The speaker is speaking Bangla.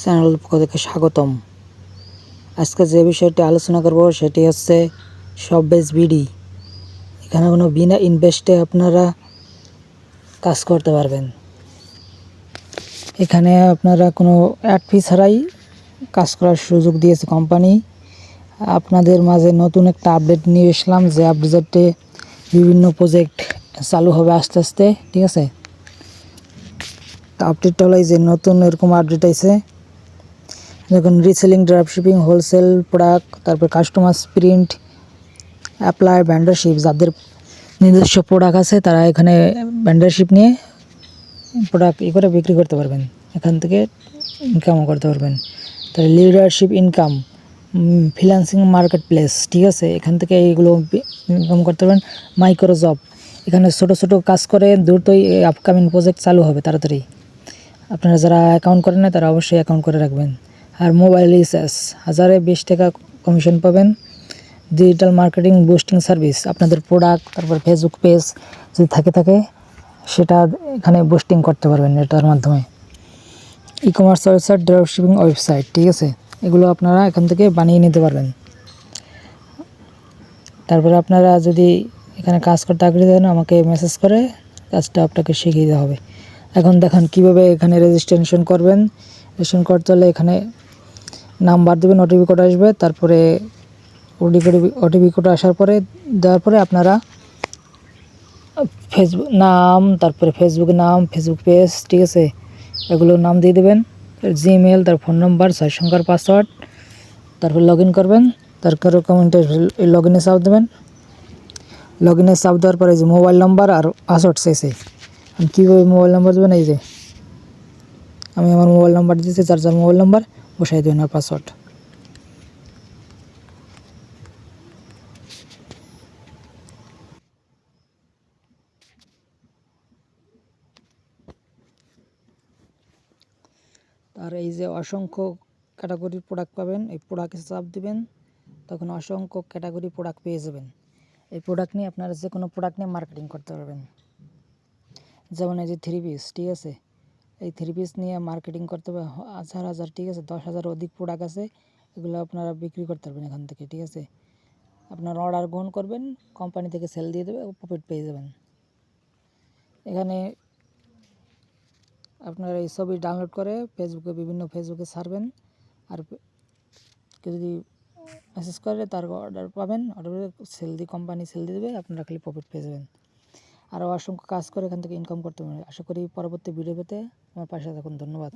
চ্যানেল পক্ষ থেকে স্বাগতম। আজকে যে বিষয়টি আলোচনা করব সেটি হচ্ছে সব বেস বিডি। এখানে কোনো বিনা ইনভেস্টে আপনারা কাজ করতে পারবেন। এখানে আপনারা কোনো অ্যাড ফি ছাড়াই কাজ করার সুযোগ দিয়েছে কোম্পানি আপনাদের মাঝে নতুন একটা আপডেট নিয়ে এসলাম, যে আপডেটে বিভিন্ন প্রজেক্ট চালু হবে আস্তে আস্তে, ঠিক আছে? আপডেটটা হলো যে নতুন এরকম আপডেট আছে দেখুন reselling drop shipping wholesale product তারপর কাস্টমার প্রিন্ট অ্যাপ্লাই ব্যান্ডারশিপ যাদের নিজস্ব প্রোডাক্ট আছে, তারা এখানে ব্যান্ডারশিপ নিয়ে প্রোডাক্ট ই করে বিক্রি করতে পারবেন। এখান থেকে ইনকামও করতে পারবেন। তাহলে leadership income freelancing marketplace ঠিক আছে? এখান থেকে এইগুলো ইনকাম করতে পারবেন। মাইক্রো জব এখানে ছোট ছোট কাজ করে দ্রুতই আপকামিং প্রজেক্ট চালু হবে, তাড়াতাড়ি। আপনারা যারা অ্যাকাউন্ট করেন না, তারা অবশ্যই অ্যাকাউন্ট করে রাখবেন। আর মোবাইল রিচার্জ। হাজারে বিশ টাকা কমিশন পাবেন। ডিজিটাল মার্কেটিং বুস্টিং সার্ভিস আপনাদের প্রোডাক্ট তারপর ফেসবুক পেজ যদি থাকে থাকে, সেটা এখানে বুস্টিং করতে পারবেন এটার মাধ্যমে। E commerce website drop shipping website ঠিক আছে? এগুলো আপনারা এখান থেকে বানিয়ে নিতে পারবেন। তারপরে আপনারা যদি এখানে কাজ করতে আগ্রহী দেন আমাকে মেসেজ করে, কাজটা আপনাকে শিখিয়ে দেওয়া হবে। এখন দেখেন কীভাবে এখানে রেজিস্ট্রেশন করবেন। রেজিস্ট্রেশন করতে হলে এখানে নাম্বার দেবেন ওটিপি কোড আসবে, তারপরে ওটিপি ওটিপি কোড আসার পরে, দেওয়ার পরে আপনারা ফেসবুক নাম, তারপরে ফেসবুক নাম ফেসবুক পেজ ঠিক আছে? এগুলোর নাম দিয়ে দেবেন জিমেল তার ফোন নাম্বার ছয় সংখ্যার পাসওয়ার্ড তারপর লগ ইন করবেন তারপর কমেন্টে লগ ইনে চাপ দেবেন। লগ ইনে চাপ দেওয়ার পরে যে মোবাইল নাম্বার আর পাসওয়ার্ড শেষে কীভাবে মোবাইল নাম্বার দেবেন? এই যে, আমি আমার মোবাইল নাম্বার দিতেছি, যার যার মোবাইল নাম্বার বসাই দেবেন পাসওয়ার্ড আর এই যে অসংখ্য ক্যাটাগরির প্রোডাক্ট পাবেন, এই প্রোডাক্টে চাপ দিবেন, তখন অসংখ্য ক্যাটাগরি প্রোডাক্ট পেয়ে যাবেন। এই প্রোডাক্ট নিয়ে আপনারা যে কোনো প্রোডাক্ট নিয়ে মার্কেটিং করতে পারবেন। যেমন এই যে থ্রি পিস ঠিক আছে? এই থ্রি পিস নিয়ে মার্কেটিং করতে হবে। হাজার হাজার, ঠিক আছে? দশ হাজার অধিক প্রোডাক্ট আছে, এগুলো আপনারা বিক্রি করতে পারবেন এখান থেকে, ঠিক আছে? আপনার অর্ডার গ্রহণ করবেন কোম্পানি থেকে সেল দিয়ে দেবে প্রফিট পেয়ে যাবেন। এখানে আপনারা এই ছবি ডাউনলোড করে ফেসবুকে বিভিন্ন ফেসবুকে ছাড়বেন আর কেউ যদি মেসেজ করে, তার অর্ডার পাবেন অর্ডার সেল দিয়ে কোম্পানি সেল দিয়ে দেবে, আপনারা খালি প্রফিট পেয়ে যাবেন। আরও অসংখ্য কাজ করে এখান থেকে ইনকাম করতে পারবে। আশা করি পরবর্তী ভিডিও পেতে আমার পাশে থাকুন। ধন্যবাদ।